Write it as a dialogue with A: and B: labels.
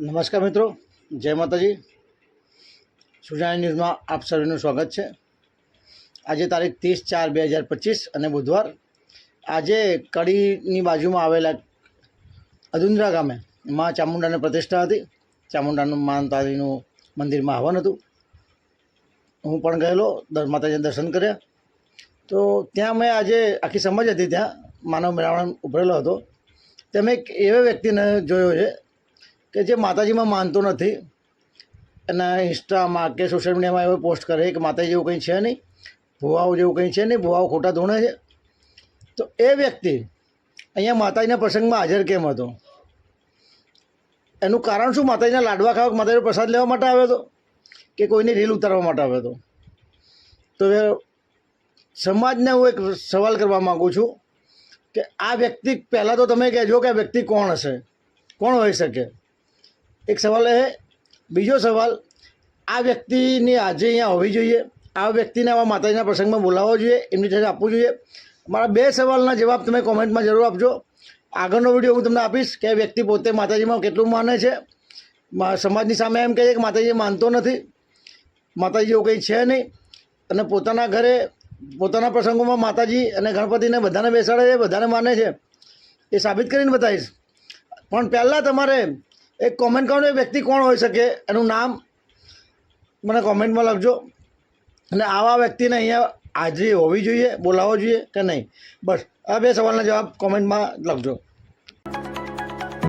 A: નમસ્કાર મિત્રો, જય માતાજી. સુજાણી ન્યૂઝમાં આપ સર્વેનું સ્વાગત છે. આજે તારીખ ત્રીસ ચાર બે હજાર પચીસ અને બુધવાર. આજે કડીની બાજુમાં આવેલા અદુંદ્રા ગામે મા ચામુંડાની પ્રતિષ્ઠા હતી. ચામુંડાનું માનતાજીનું મંદિરમાં હવન હતું. હું પણ ગયેલો, દર માતાજીના દર્શન કર્યા. તો ત્યાં મેં આજે આખી સમજ હતી ત્યાં. માનવ મેળાવણ ઉભરેલો હતો. ત્યાં મેં એક એવા વ્યક્તિને જોયો છે કે જે માતાજીમાં માનતો નથી. એના ઇન્સ્ટામાં કે સોશિયલ મીડિયામાં એવો પોસ્ટ કરે કે માતાજી જેવું કંઈ છે નહીં, ભુવાઓ જેવું કંઈ છે નહીં, ભુવાઓ ખોટા ધોણે છે. તો એ વ્યક્તિ અહીંયા માતાજીના પ્રસંગમાં હાજર કેમ હતો? એનું કારણ શું? માતાજીના લાડવા ખાવા માતાજીનો પ્રસાદ લેવા માટે આવ્યો હતો? કે કોઈની રીલ ઉતારવા માટે આવ્યો હતો? તો સમાજને હું એક સવાલ કરવા માગું છું કે આ વ્યક્તિ, પહેલાં તો તમે કહેજો કે આ વ્યક્તિ કોણ હશે? કોણ હોઈ શકે? એક સવાલ એ બીજો સવાલ, આ વ્યક્તિની આજે અહીંયા હોવી જોઈએ. આ વ્યક્તિને આવા માતાજીના પ્રસંગમાં બોલાવવો જોઈએ, એમની સાથે આપવું જોઈએ. મારા બે સવાલના જવાબ તમે કોમેન્ટમાં જરૂર આપજો. આગળનો વીડિયો હું તમને આપીશ કે વ્યક્તિ પોતે માતાજીમાં કેટલું માને છે. સમાજની સામે એમ કહે કે માતાજી માનતો નથી. માતાજી એવું કંઈ છે નહીં. અને પોતાના ઘરે, પોતાના પ્રસંગોમાં માતાજી અને ગણપતિને બધાને બેસાડે છે, બધાને માને છે. એ સાબિત કરીને બતાવીશ. પણ પહેલાં તમારે એક કોમેન્ટ કરવાનો એ વ્યક્તિ કોણ હોઈ શકે? એનું નામ મને કોમેન્ટમાં લખજો. અને આવા વ્યક્તિને અહીંયા હાજરી હોવી જોઈએ, બોલાવવો જોઈએ કે નહીં? બસ, આ બે સવાલના જવાબ કોમેન્ટમાં લખજો.